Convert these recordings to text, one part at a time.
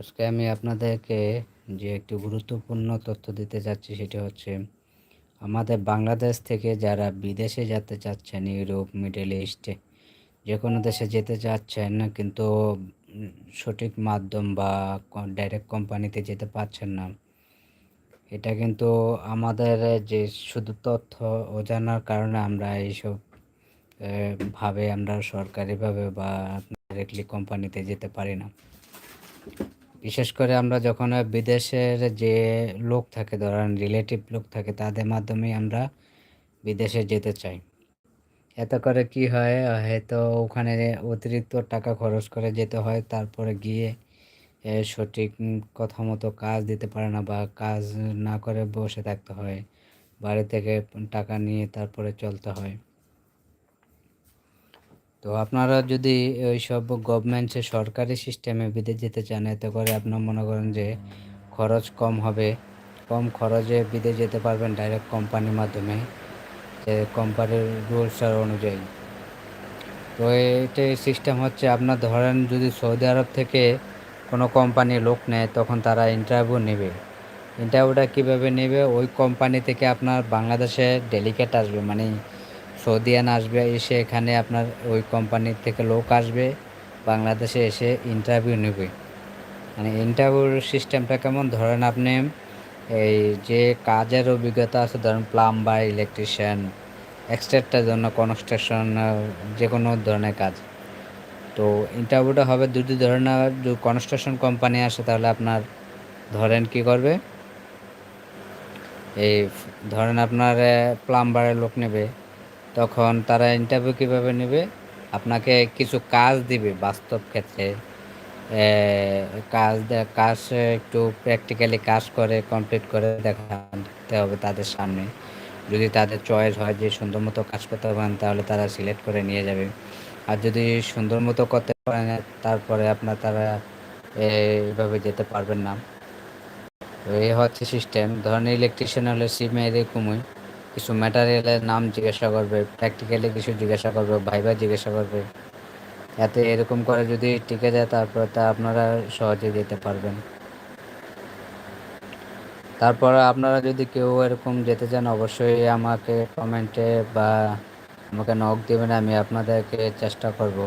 আজকে আমি আপনাদেরকে যে একটি গুরুত্বপূর্ণ তথ্য দিতে যাচ্ছি সেটা হচ্ছে, আমাদের বাংলাদেশ থেকে যারা বিদেশে যেতে চাচ্ছেন, ইউরোপ, মিডল ইস্টে, যে কোনো দেশে যেতে চাচ্ছেন, কিন্তু সঠিক মাধ্যম বা ডাইরেক্ট কোম্পানিতে যেতে পারছেন না, এটা কিন্তু আমাদের যে শুধু তথ্য অজানার কারণে আমরা এইসব ভাবে আমরা সরকারিভাবে বা ডাইরেক্টলি কোম্পানিতে যেতে পারি না। বিশেষ করে আমরা যখন বিদেশের যে লোক থাকে, ধরেন রিলেটিভ লোক থাকে, তাদের মাধ্যমেই আমরা বিদেশে যেতে চাই। এত করে কি হয়, হয়তো ওখানে অতিরিক্ত টাকা খরচ করে যেতে হয়, তারপরে গিয়ে সঠিক কথা মতো কাজ দিতে পারে না বা কাজ না করে বসে থাকতে হয়। বাড়ি থেকে টাকা নিয়ে তারপরে চলতে হয়। তো আপনারা যদি ওইসব গভর্নমেন্টের সরকারি সিস্টেমে বিদেশ যেতে চান, এতে করে আপনার মনে করেন যে খরচ কম হবে। কম খরচে বিদেশ যেতে পারবেন ডাইরেক্ট কোম্পানির মাধ্যমে, যে কোম্পানির রুলসের অনুযায়ী। তো এইটাই সিস্টেম হচ্ছে আপনার ধরেন যদি সৌদি আরব থেকে কোনো কোম্পানি লোক নেয়, তখন তারা ইন্টারভিউ নেবে। ইন্টারভিউটা কীভাবে নেবে? ওই কোম্পানি থেকে আপনার বাংলাদেশে ডেলিকেট আসবে। মানে সৌদিয়ান আসবে, এসে এখানে আপনার ওই কোম্পানির থেকে লোক আসবে, বাংলাদেশে এসে ইন্টারভিউ নেবে। মানে ইন্টারভিউর সিস্টেমটা কেমন? ধরেন আপনি এই যে কাজের অভিজ্ঞতা আছে, ধরেন প্লাম্বার ইলেকট্রিশিয়ান এক্সট্রাটার জন্য কনস্ট্রাকশন যে কোনো ধরনের কাজ। তো ইন্টারভিউটা হবে দুটি ধরনের যদি কনস্ট্রাকশন কোম্পানি আসে, তাহলে আপনার ধরেন কি করবে? এই ধরেন আপনার প্লাম্বারের লোক নেবে। তখন তারা ইন্টারভিউ কীভাবে নেবে? আপনাকে কিছু কাজ দিবে বাস্তব ক্ষেত্রে। কাজ কাজ একটু প্র্যাকটিক্যালি কাজ করে কমপ্লিট করে দেখাতে হবে তাদের সামনে। যদি তাদের চয়েস হয় যে সুন্দর মতো কাজ করতে পারেন, তাহলে তারা সিলেক্ট করে নিয়ে যাবে। আর যদি সুন্দর মতো করতে পারেন, তারপরে আপনার তারা এইভাবে যেতে পারবেন না। এই হচ্ছে সিস্টেম ধরেন ইলেকট্রিশিয়ান হলে সিমে এরকমই কিছু ম্যাটারিয়ালের নাম জিজ্ঞাসা করবে প্র্যাকটিক্যালি কিছু জিজ্ঞাসা করবে, ভাইবা জিজ্ঞাসা করবে। এতে এরকম করে যদি টিকে যায়, তারপর তা আপনারা সহজে যেতে পারবেন। তারপর আপনারা যদি কেউ এরকম যেতে চান, অবশ্যই আমাকে কমেন্টে বা আমাকে নক দেবেন, আমি আপনাদেরকে চেষ্টা করব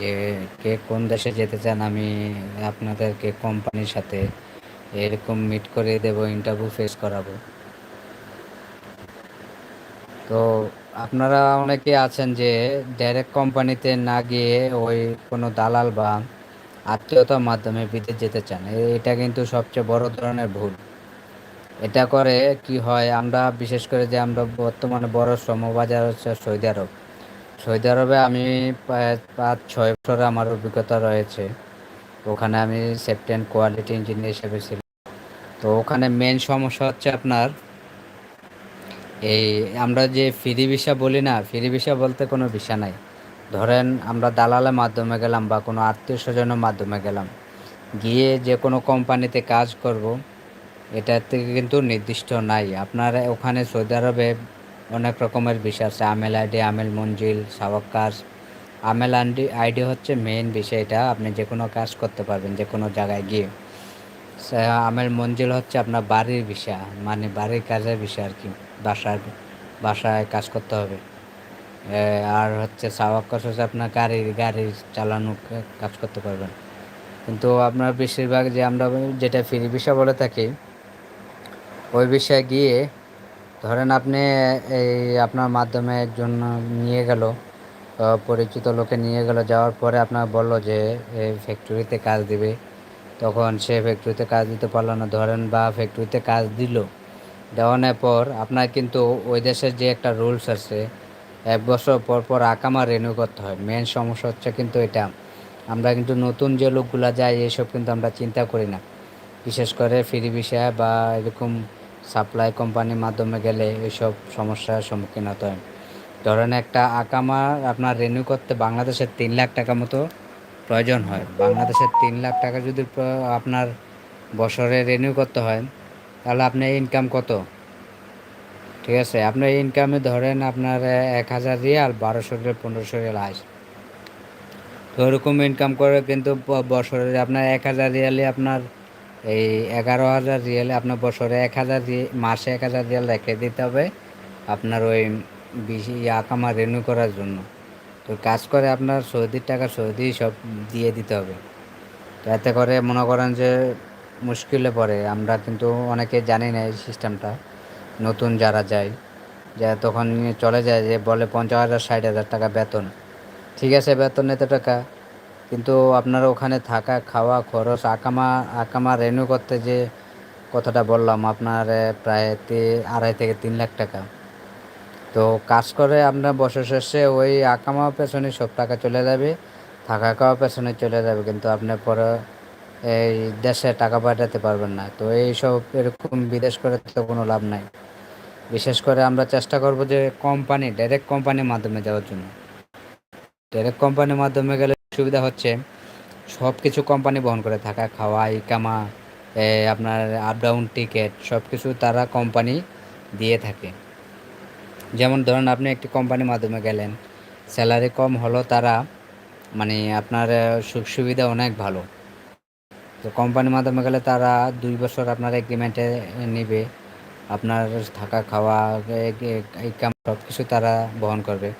যে কে কোন দেশে যেতে চান, আমি আপনাদেরকে কোম্পানির সাথে এরকম মিট করে দেব ইন্টারভিউ ফেস করাবো। তো আপনারা অনেকে আছেন যে ডাইরেক্ট কোম্পানিতে না গিয়ে ওই কোনো দালাল বা আত্মীয়তার মাধ্যমে বিদেশ যেতে চান এটা কিন্তু সবচেয়ে বড় ধরনের ভুল। এটা করে কি হয়, আমরা বিশেষ করে যে আমরা বর্তমানে বড় শ্রমবাজার হচ্ছে সৌদি আরব। সৌদি আরবে আমি পাঁচ, ছয় বছর আমার অভিজ্ঞতা রয়েছে। ওখানে আমি সেপ্টেন কোয়ালিটি ইঞ্জিনিয়ার হিসেবে ছিলাম। তো ওখানে মেন সমস্যা হচ্ছে আপনার এই আমরা যে ফ্রি ভিসা বলি না, ফ্রি ভিসা বলতে কোনো ভিসা নাই। ধরেন আমরা দালালের মাধ্যমে গেলাম বা কোনো আত্মীয় স্বজনের মাধ্যমে গেলাম। গিয়ে যে কোনো কোম্পানিতে কাজ করব এটা থেকে কিন্তু নির্দিষ্ট নাই। আপনার ওখানে সৌদি আরবে অনেক রকমের ভিসা আছে। আমেল আইডি, আমেল মঞ্জিল সাওয়াক্কাস আমেল আইডি আইডি হচ্ছে মেইন বিষয় এটা। আপনি যে কোনো কাজ করতে পারবেন যে কোনো জায়গায় গিয়ে। আমের মঞ্জিল হচ্ছে আপনার বাড়ির বিষয় মানে বাড়ির কাজের বিষয় আর কি। বাসার বাসায় কাজ করতে হবে। আর হচ্ছে সাওয়াক্কাস হচ্ছে আপনার গাড়ির গাড়ি চালানো কাজ করতে পারবেন। কিন্তু আপনার বেশিরভাগ যে আমরা যেটা ফ্রি বিষয় বলে থাকি, ওই বিষয়ে গিয়ে ধরেন আপনি এই আপনার মাধ্যমে একজন নিয়ে গেল পরিচিত লোকে নিয়ে গেল, যাওয়ার পরে আপনার বলল যে এই ফ্যাক্টরিতে কাজ দিবে। তখন সে ফ্যাক্টরিতে কাজ দিতে পারল না। ধরেন বা ফ্যাক্টরিতে কাজ দিল। দেওয়ানোর পর আপনার কিন্তু ওই দেশের যে একটা রুলস আছে, এক বছর পর পর আকামা রেনিউ করতে হয়। মেন সমস্যা হচ্ছে কিন্তু এটা। আমরা কিন্তু নতুন যে লোকগুলা যায়, এসব কিন্তু আমরা চিন্তা করি না। বিশেষ করে ফ্রি বিষয় বা এরকম সাপ্লাই কোম্পানির মাধ্যমে গেলে এইসব সমস্যার সম্মুখীন হতে হয়। ধরেন একটা আকামা আপনার রেনিউ করতে বাংলাদেশের তিন লাখ টাকা মতো প্রয়োজন হয়। বাংলাদেশের তিন লাখ টাকা যদি আপনার বছরে রেনিউ করতে হয় তাহলে আপনার ইনকাম কত? ঠিক আছে, আপনার ইনকামে ধরেন আপনার এক হাজার রিয়াল, বারোশো রিয়াল, পনেরোশো রিয়াল আস তো ওরকম ইনকাম করে কিন্তু বছরে আপনার এক হাজার রিয়ালে আপনার এই এগারো হাজার রিয়ালে আপনার বছরে এক হাজার মাসে এক হাজার রিয়াল রেখে দিতে হবে আপনার ওই বেশি আকামা রেনিউ করার জন্য। তো কাজ করে আপনার সৌদির টাকা সৌদি সব দিয়ে দিতে হবে। তো এতে করে মনে করেন যে মুশকিলে পড়ে। আমরা কিন্তু অনেকে জানি না এই সিস্টেমটা নতুন যারা যায় যা তখন চলে যায় যে বলে পঞ্চাশ হাজার, ষাট হাজার টাকা বেতন। ঠিক আছে, বেতন এত টাকা। কিন্তু আপনার ওখানে থাকা, খাওয়া, খরচ, আকামা আকামা রেনিউ করতে যে কথাটা বললাম, আপনার প্রায় আড়াই থেকে তিন লাখ টাকা। তো কাজ করে আপনার বছর শেষে ওই আকামা পেছনে সব টাকা চলে যাবে, থাকা খাওয়া পেছনে চলে যাবে। কিন্তু আপনার পরে এই দেশে টাকা পাঠাতে পারবেন না। তো এইসব এরকম বিদেশ করে তো কোনো লাভ নাই। বিশেষ করে আমরা চেষ্টা করব যে কোম্পানি ডাইরেক্ট কোম্পানির মাধ্যমে যাওয়ার জন্য। ডাইরেক্ট কোম্পানির মাধ্যমে গেলে সুবিধা হচ্ছে সব কিছু কোম্পানি বহন করে থাকা, খাওয়া ইকামা আপনার আপ ডাউন টিকিট সব কিছু তারা কোম্পানি দিয়ে থাকে। যেমন ধরুন আপনি একটি কোম্পানির মাধ্যমে গেলেন স্যালারি কম হলো তারা মানে আপনার সুখ সুবিধা অনেক ভালো। তো কোম্পানির মাধ্যমে গেলে তারা দুই বছর আপনার এগ্রিমেন্টে নেবে। আপনার থাকা, খাওয়া ইনকাম সব কিছু তারা বহন করবে।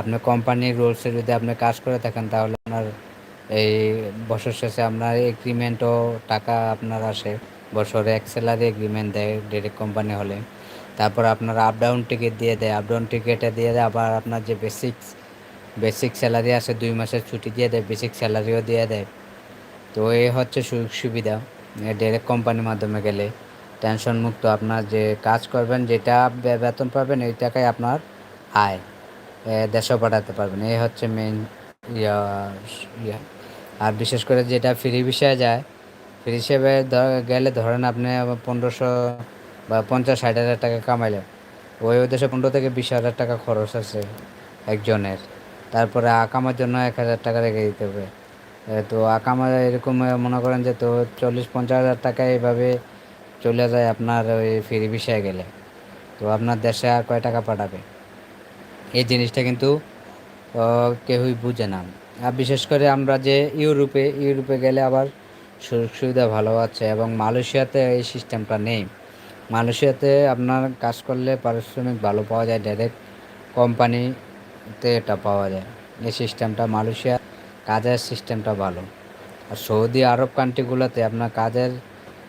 আপনি কোম্পানির রুলসে যদি আপনি কাজ করে থাকেন, তাহলে আপনার এই বছর শেষে আপনার এগ্রিমেন্টও টাকা আপনার আসে। বছরে এক স্যালারি এগ্রিমেন্ট দেয় ডিরেক্ট কোম্পানি হলে। তারপর আপনার আপ ডাউন টিকিট দিয়ে দেয়। আপ ডাউন টিকিটে দিয়ে দেয়, আবার আপনার যে বেসিক বেসিক স্যালারি আছে দুই মাসের ছুটি দিয়ে দেয় বেসিক স্যালারিও দিয়ে দেয়। তো এ হচ্ছে সুযোগ সুবিধা। ডাইরেক্ট কোম্পানির মাধ্যমে গেলে টেনশন মুক্ত আপনার যে কাজ করবেন, যেটা বেতন পাবেন, ওই টাকায় আপনার আয় দেশেও পাঠাতে পারবেন। এই হচ্ছে মেন ইয়া আর বিশেষ করে যেটা ফ্রি বিষয়ে যায় ফ্রি হিসেবে গেলে ধরেন আপনি পনেরোশো বা পঞ্চাশ, ষাট হাজার টাকা কামাইলেন। ওই দেশে পনেরো থেকে বিশ হাজার টাকা খরচ আছে একজনের। তারপরে আকামার জন্য এক হাজার টাকা রেখে দিতে হবে। তো আকামা এরকম মনে করেন যে তো চল্লিশ, পঞ্চাশ হাজার টাকা এইভাবে চলে যায় আপনার ওই ফ্রি বিষয়ে গেলে। তো আপনার দেশে আর কয় টাকা পাঠাবে? এই জিনিসটা কিন্তু কেউই বুঝে না। আর বিশেষ করে আমরা যে ইউরোপে ইউরোপে গেলে আবার সুযোগ সুবিধা ভালো আছে এবং মালয়েশিয়াতে এই সিস্টেমটা নেই। মালয়েশিয়াতে আপনার কাজ করলে পারিশ্রমিক ভালো পাওয়া যায় ডাইরেক্ট কোম্পানিতে এটা পাওয়া যায়। এই সিস্টেমটা মালয়েশিয়া কাজের সিস্টেমটা ভালো। আর সৌদি আরব কান্ট্রিগুলোতে আপনার কাজের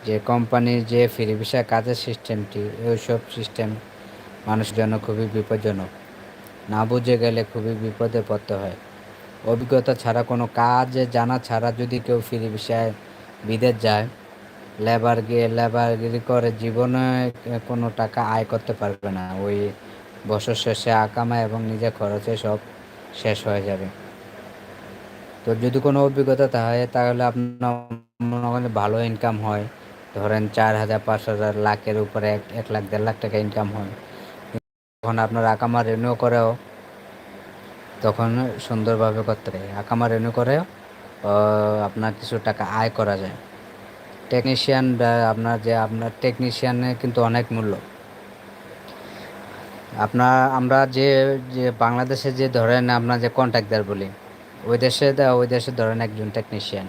যে কোম্পানির যে ফ্রি ভিসা কাজের সিস্টেমটি, ওইসব সিস্টেম মানুষের জন্য খুবই বিপজ্জনক। না বুঝে গেলে খুবই বিপদে পড়তে হয়। অভিজ্ঞতা ছাড়া, কোনো কাজ জানা ছাড়া যদি কেউ ফ্রি বিষয়ে বিদেশ যায় লেবার গিয়ে লেবারগিরি করে, জীবনে কোনো টাকা আয় করতে পারবে না। ওই বছর শেষে আকামা এবং নিজের খরচে সব শেষ হয়ে যাবে। তো যদি কোনো অভিজ্ঞতা থাকে, তাহলে আপনার মনে ভালো ইনকাম হয়। ধরেন চার হাজার, পাঁচ হাজার, লাখের উপরে এক এক লাখ, দেড় লাখ টাকা ইনকাম হয়। তখন আপনার আকামা রেনিউ করেও, তখন সুন্দরভাবে করতে পারে। আকামা রেনিউ করেও আপনার কিছু টাকা আয় করা যায়। টেকনিশিয়ান আপনার যে, আপনার টেকনিশিয়ানের কিন্তু অনেক মূল্য। আপনার, আমরা যে যে, বাংলাদেশে যে, ধরেন আপনার যে কন্ট্রাক্টর বলি ওই দেশে দে- ওই দেশে ধরেন একজন টেকনিশিয়ান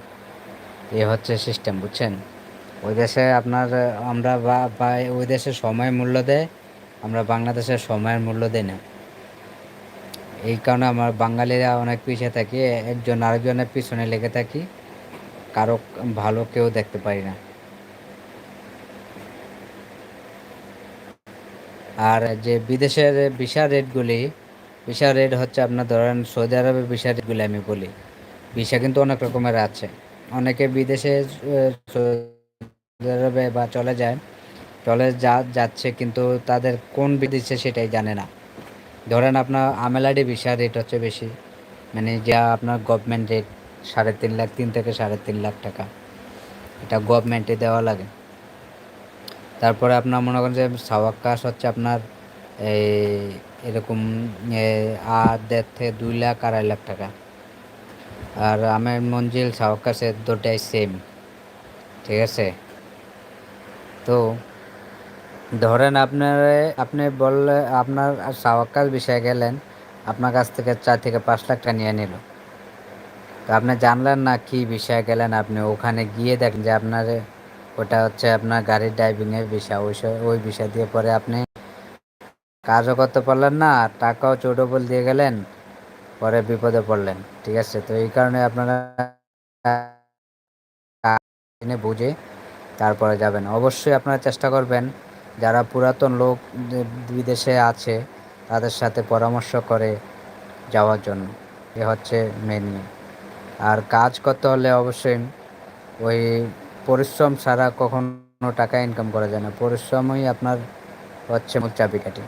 এ হচ্ছে সিস্টেম বুঝছেন? ওই দেশে আপনার, আমরা বা ওই দেশে সময় মূল্য দেয়, আমরা বাংলাদেশের সময়ের মূল্য দেই না। এই কারণে আমার বাঙালিরা অনেক পিছিয়ে থাকি, একজন আরেকজনের পিছনে লেগে থাকি, কারও ভালো কেউ দেখতে পারি না। আর যে বিদেশের ভিসা রেটগুলি ভিসা রেট হচ্ছে আপনার ধরেন সৌদি আরবের ভিসা রেটগুলি আমি বলি। ভিসা কিন্তু অনেক রকমের আছে। অনেকে বিদেশে সৌদি আরবে বা চলে যায়। চলে যা, যাচ্ছে কিন্তু তাদের কোন বিদেশে সেটাই জানে না। ধরেন আপনার আমেলাডি ভিসা রেট হচ্ছে বেশি। মানে যা আপনার গভর্নমেন্ট রেট সাড়ে তিন লাখ, তিন থেকে সাড়ে তিন লাখ টাকা। এটা গভর্নমেন্টে দেওয়া লাগে। তারপরে আপনার মনে করেন যে সাওয়াক্কাস হচ্ছে আপনার এই এরকম আর দেড় থেকে দুই লাখ, আড়াই লাখ টাকা। আর আমের মঞ্জিল সাওয়াক্কাসের দুটাই সেম ঠিক আছে? তো ধরেন আপনার, আপনি বললে আপনার সাওয়াক্কাস বিষয়ে গেলেন, আপনার কাছ থেকে চার থেকে পাঁচ লাখ টাকা নিয়ে নিল। তো আপনি জানলেন না কি বিষয়ে গেলেন আপনি? ওখানে গিয়ে দেখেন যে আপনার, ওটা হচ্ছে আপনার গাড়ির ড্রাইভিংয়ের বিষয়, ওই ওই বিষয় দিয়ে পরে আপনি কাজও করতে পারলেন না, টাকাও চৌডবল দিয়ে গেলেন, পরে বিপদে পড়লেন, ঠিক আছে? তো এই কারণে আপনারা জেনে বুঝে তারপরে যাবেন। অবশ্যই আপনারা চেষ্টা করবেন, যারা পুরাতন লোক বিদেশে আছে, তাদের সাথে পরামর্শ করে যাওয়ার জন্য। এ হচ্ছে মেন আর কাজ করতে হলে অবশ্যই ওই পরিশ্রম ছাড়া কখনো টাকা ইনকাম করা যায় না। পরিশ্রমই আপনার হচ্ছে মূল চাবিকাঠি।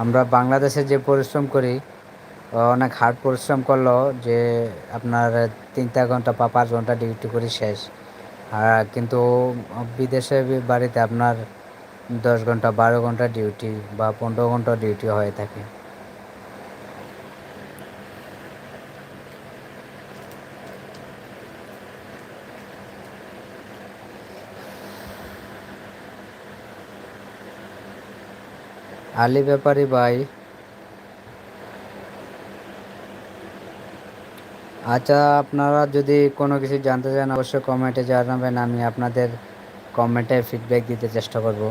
আমরা বাংলাদেশে যে পরিশ্রম করি অনেক হার্ড পরিশ্রম করল যে আপনার তিন চার ঘণ্টা বা পাঁচ ঘণ্টা ডিউটি করি শেষ। আর কিন্তু বিদেশে বাড়িতে আপনার দশ ঘণ্টা, বারো ঘণ্টা ডিউটি বা পনেরো ঘণ্টা ডিউটি হয়ে থাকে। আলি ব্যাপারী ভাই আচ্ছা আপনারা যদি কোনো কিছু জানতে চান অবশ্যই কমেন্টে জানাবেন, আমি আপনাদের কমেন্টে ফিডব্যাক দিতে চেষ্টা করব।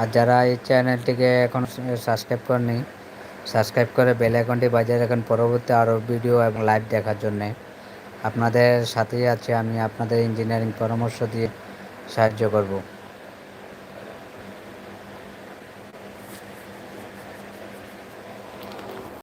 আর যারা এই চ্যানেলটিকে এখন সাবস্ক্রাইব করেনি সাবস্ক্রাইব করে বেল আইকনটি বাজিয়ে রাখেন পরবর্তী আরও ভিডিও এবং লাইভ দেখার জন্যে। আপনাদের সাথেই আছে, আমি আপনাদের ইঞ্জিনিয়ারিং পরামর্শ দিয়ে সাহায্য করব।